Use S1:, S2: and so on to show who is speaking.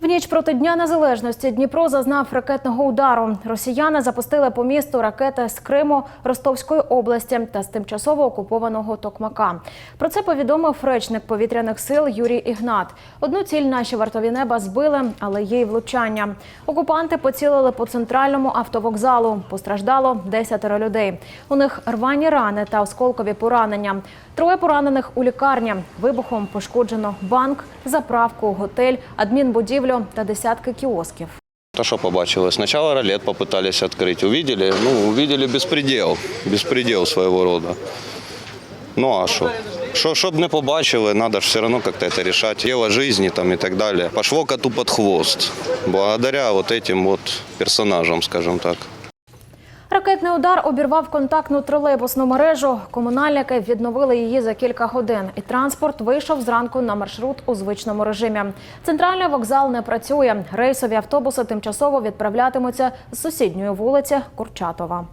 S1: В ніч проти Дня Незалежності Дніпро зазнав ракетного удару. Росіяни запустили по місту ракети з Криму, Ростовської області та з тимчасово окупованого Токмака. Про це повідомив речник повітряних сил Юрій Ігнат. Одну ціль наші вартові неба збили, але є й влучання. Окупанти поцілили по центральному автовокзалу. Постраждало 10 людей. У них рвані рани та осколкові поранення. Троє поранених у лікарні. Вибухом пошкоджено банк, заправку, готель, адмінбудівлю та десятки кіосків.
S2: То, что побачили? Сначала ролет попытались открыть. Увидели? Ну, увидели беспредел. Беспредел своего рода. Ну, а что? Що, щоб не побачили, треба ж все одно як-то це рішати. Діло життя там і так далі. Пошло коту під хвост. Благодаря вот этим вот персонажам, скажем так.
S1: Ракетний удар обірвав контактну тролейбусну мережу. Комунальники відновили її за кілька годин, і транспорт вийшов зранку на маршрут у звичному режимі. Центральний вокзал не працює. Рейсові автобуси тимчасово відправлятимуться з сусідньої вулиці Курчатова.